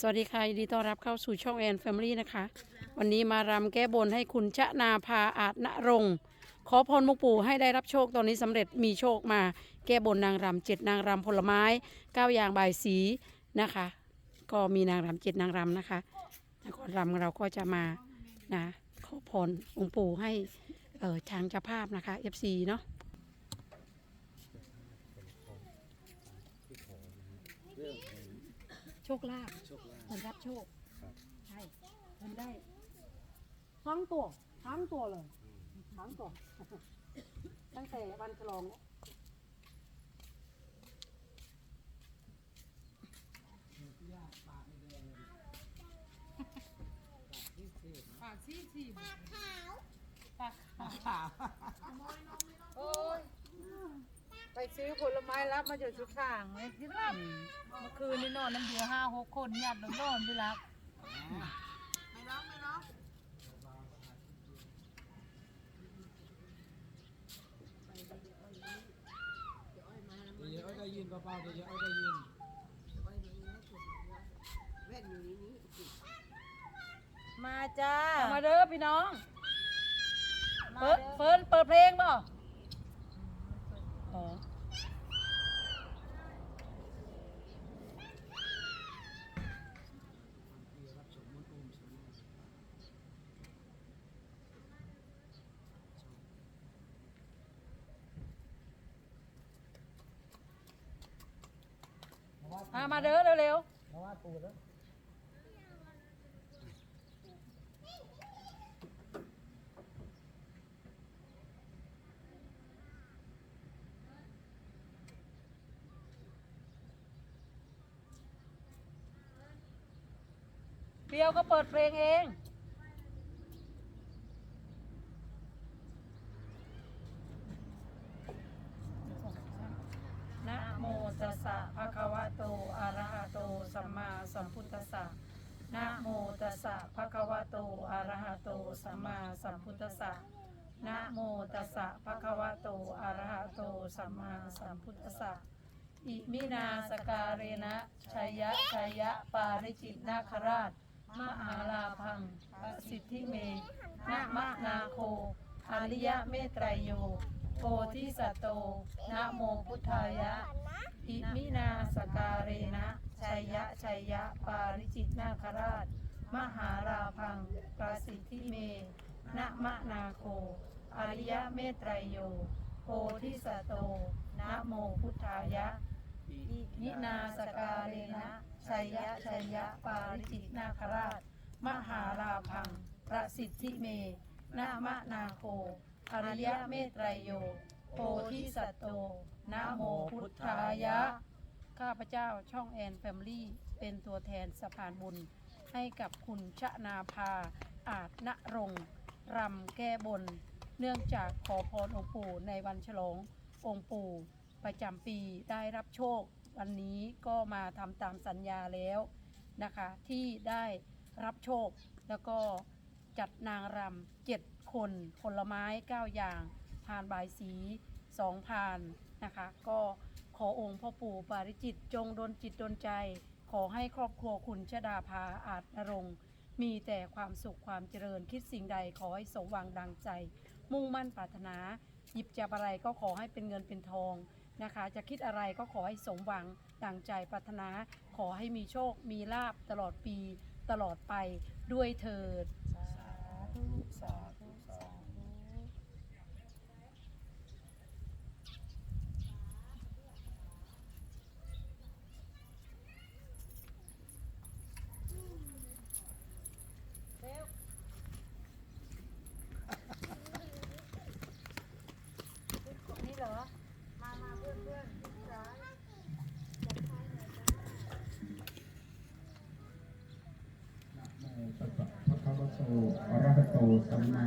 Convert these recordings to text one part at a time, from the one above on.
สวัสดีค่ะยินดีต้อนรับเข้าสู่ช่องแอนแฟมิลี่นะคะ วันนี้มารำแก้บนให้คุณชะนาภาอาจณรงค์ขอพรหมุกปู่ให้ได้รับโชคตอนนี้สำเร็จมีโชคมา แก้บนนางรำเจ็ดนางรำผลไม้เก้าอย่างใบายสีนะคะ ก็มีนางรำเจ็ดนางรำนะคะนครรำเราก็จะมานะขอพรองค์ปู่ให้เออช้างเจ้าภาพนะคะ FC เนาะโชคลาภโชคลาภมั นรับโชคครับ ใช่มันได้ทั้งตัวทั้งตัวเลยทั้งตัว ตั้งแต่วันฉลองแล้วปากซี่สี่ปากขาวปากขาวโอ้ย ไปซื้อผลไม้รับมาจากสุขางเลยที่รับเมื่อคืนนี่นอนน้ำเดียวห้าหกคนญาตินอนที่รักเดี๋ยวเอาได้ยินเปล่าๆเดี๋ยวเอาได้ยินมาจ้า มาเด้อพี่น้องมาเฟิร์นเด้อเฟิร์นเปิดเพลงบ่อ๋อ มามาเด้อเร็ว เพราะว่าปูแล้ว ๆเปียวก็เปิดเพลงเอง นะโมตัสสะภะคะวะโต อะระหะโต สัมมาสัมพุทธัสสะ นะโมตัสสะภะคะวะโต อะระหะโต สัมมาสัมพุทธัสสะ นะโมตัสสะภะคะวะโต อะระหะโต สัมมาสัมพุทธัสสะอิมินาสการเรนะชัยยะชัยยะ ปาริจิตนาคราช มหาลาพังประสิทธิเมนะมะนาโคอริยะเมตไตรโย โพธิสัตโตนะโมพุทธายะ อิมินาสการเรนะชัยยะชัยยะปาริจิตนาคราช มหาราพังประสิทธิเมนะมะนาโคอริยะเมตไตรโย โพธิสัตโตนะโมพุทธายะ อิมินาสกาเรนะชัยยะชัยยะปาริจิตนาคราช มหาลาพัง ประสิทธิเมนะมะนาโคอริยะเมตไตรโยโพธิสัตโตนะโมพุทธายะ ข้าพเจ้าช่องแอนแฟมลี่เป็นตัวแทนสะพานบุญ ให้กับคุณชนาภา อาจณรงค์รำแก้บน เนื่องจากขอพรองค์ปู่ในวันฉลององค์ปู่ ประจำปีได้รับโชค วันนี้ก็มาทำตามสัญญาแล้วนะคะ ที่ได้รับโชค แล้วก็จัดนางรำเจ็ดคนผลไม้เก้าอย่างผ่านบายสีสองผ่านนะคะ ก็ขอองค์พ่อปู่ปาริจิตจงดลจิตดลใจ ขอให้ครอบครัวคุณชดาภาอาจนรงค์มีแต่ความสุขความเจริญคิดสิ่งใดขอให้สมหวังดังใจ มุ่งมั่นปรารถนา หยิบจับอะไรก็ขอให้เป็นเงินเป็นทอง นะคะ จะคิดอะไรก็ขอให้สมหวังดังใจปรารถนา ขอให้มีโชค มีลาบตลอดปีตลอดไปด้วยเถิด สาธุสาธุ นี่เหรอ มามาเพื่อนเพื่อนๆร้าน นะโมตัสสะภะคะวะโต อะระหะโต สัมมา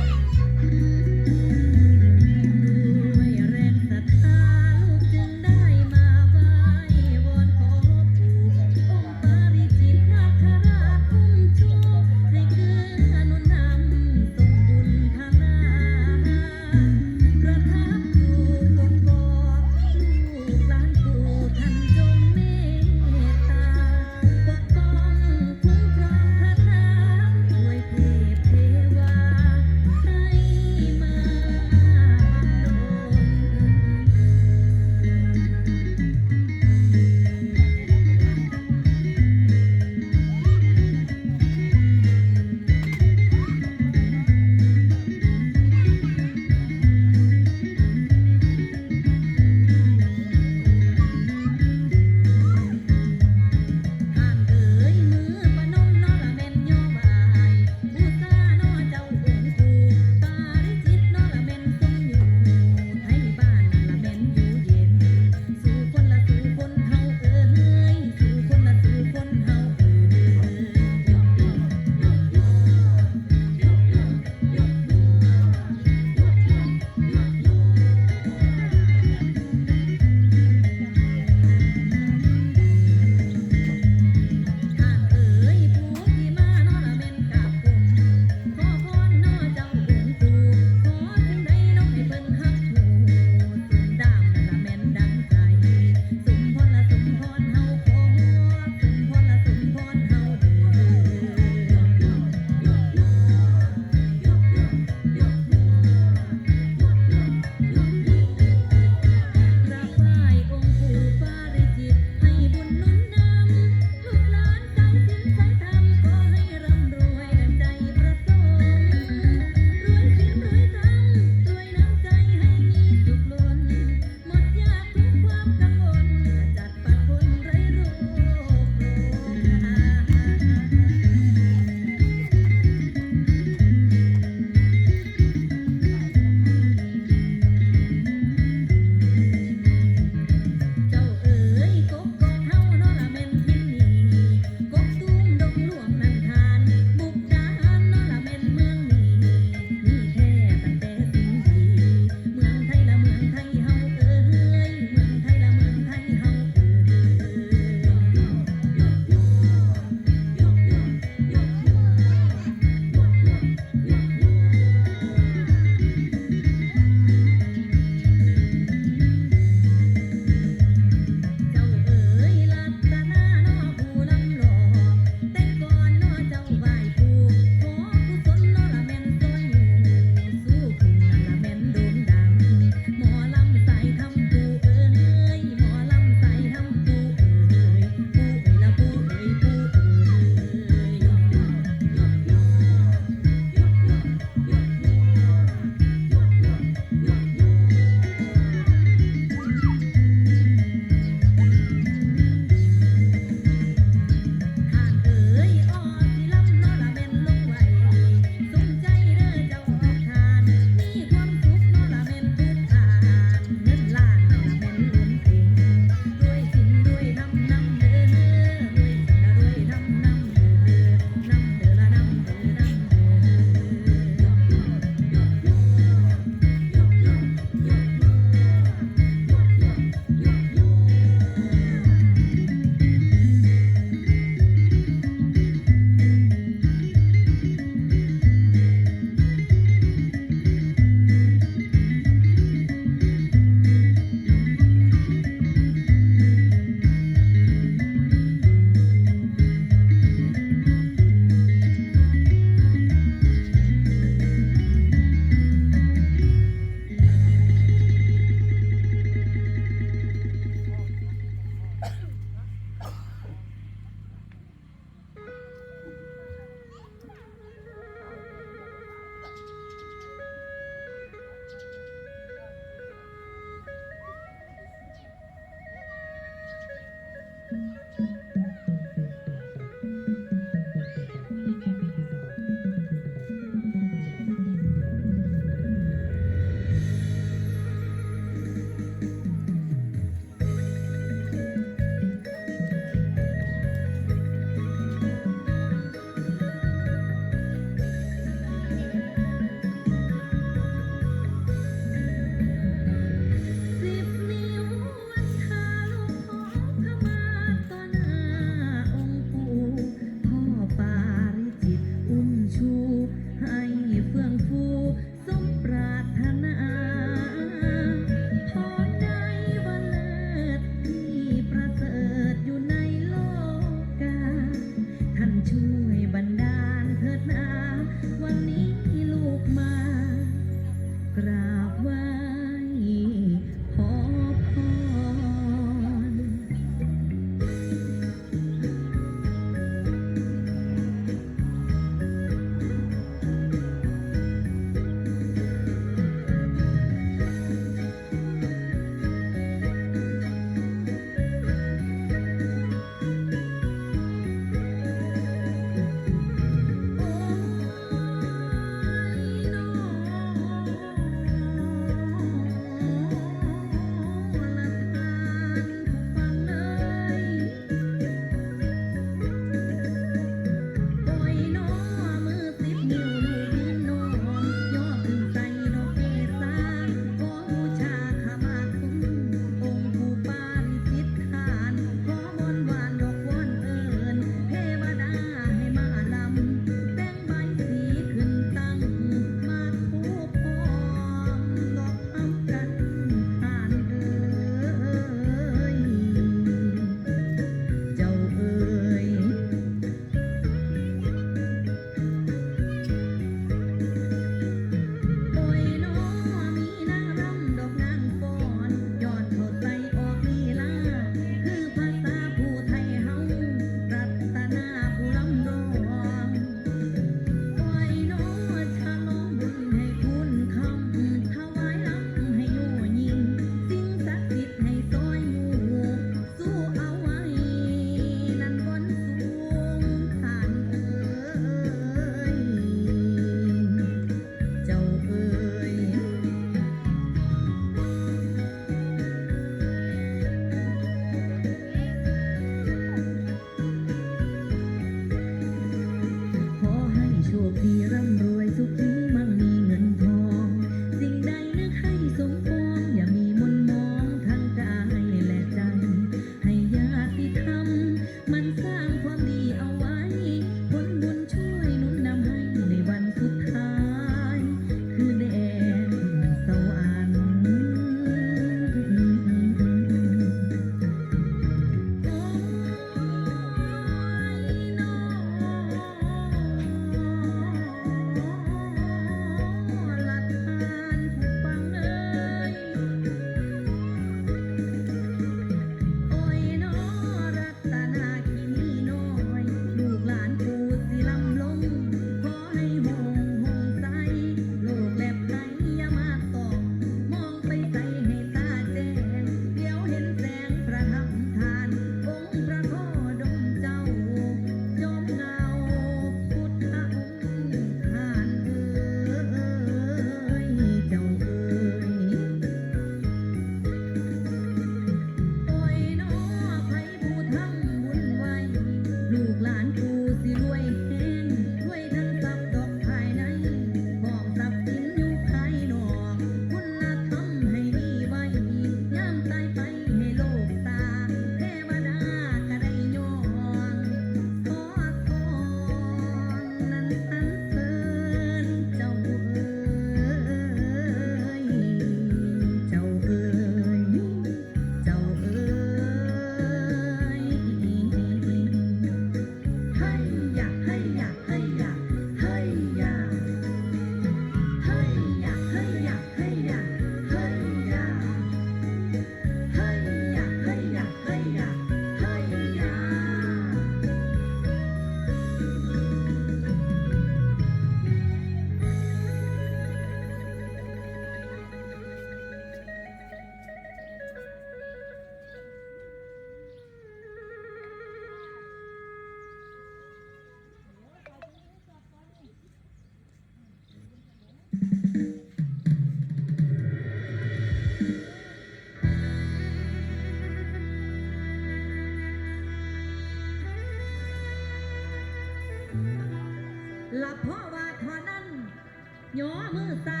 ย่อมือซ้า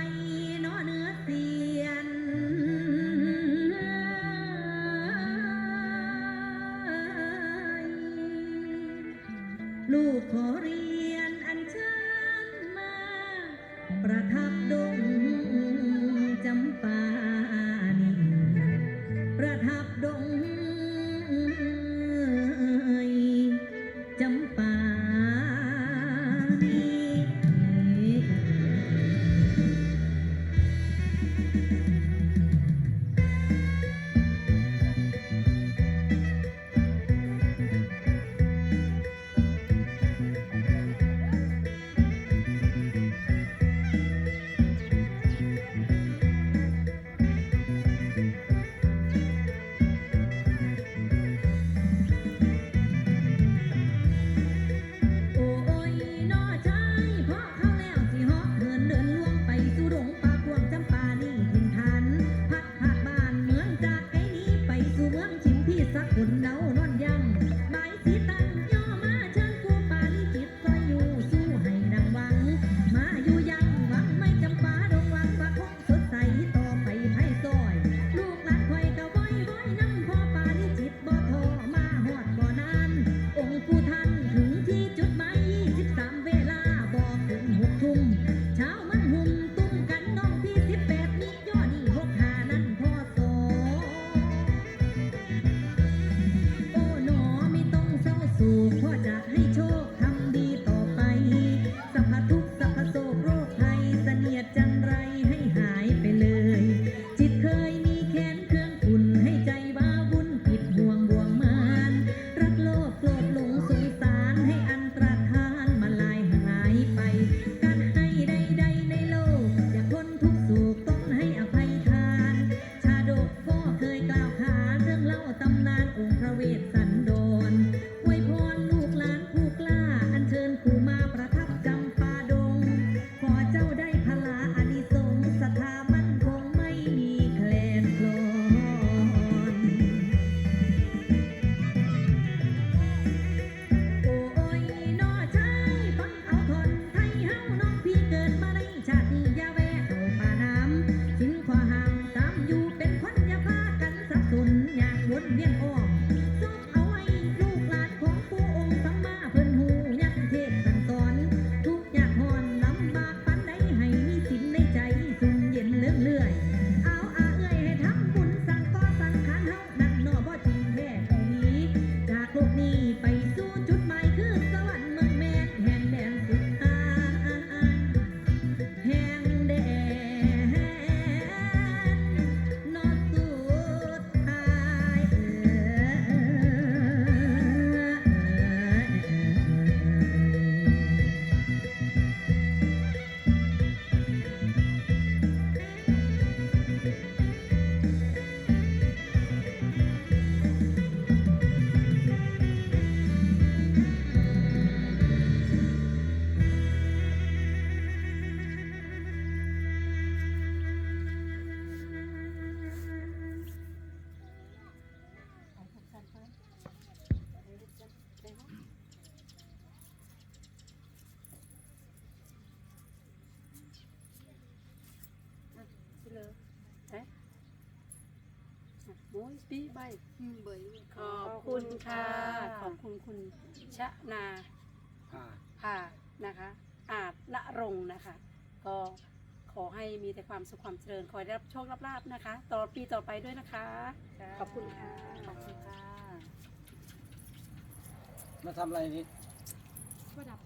ปีใบมเบยขอบคุณค่ะ ขอบคุณคุณชะนาผ่านะคะ อาจละรงนะคะ ก็ขอให้มีแต่ความสุขความเจริญคอได้รับโชครับลาบนะคะ ต่อปีต่อไปด้วยนะคะ ขอบคุณค่ะ ขอบคุณค่ะ มาทำอะไรนี่ช่วดับ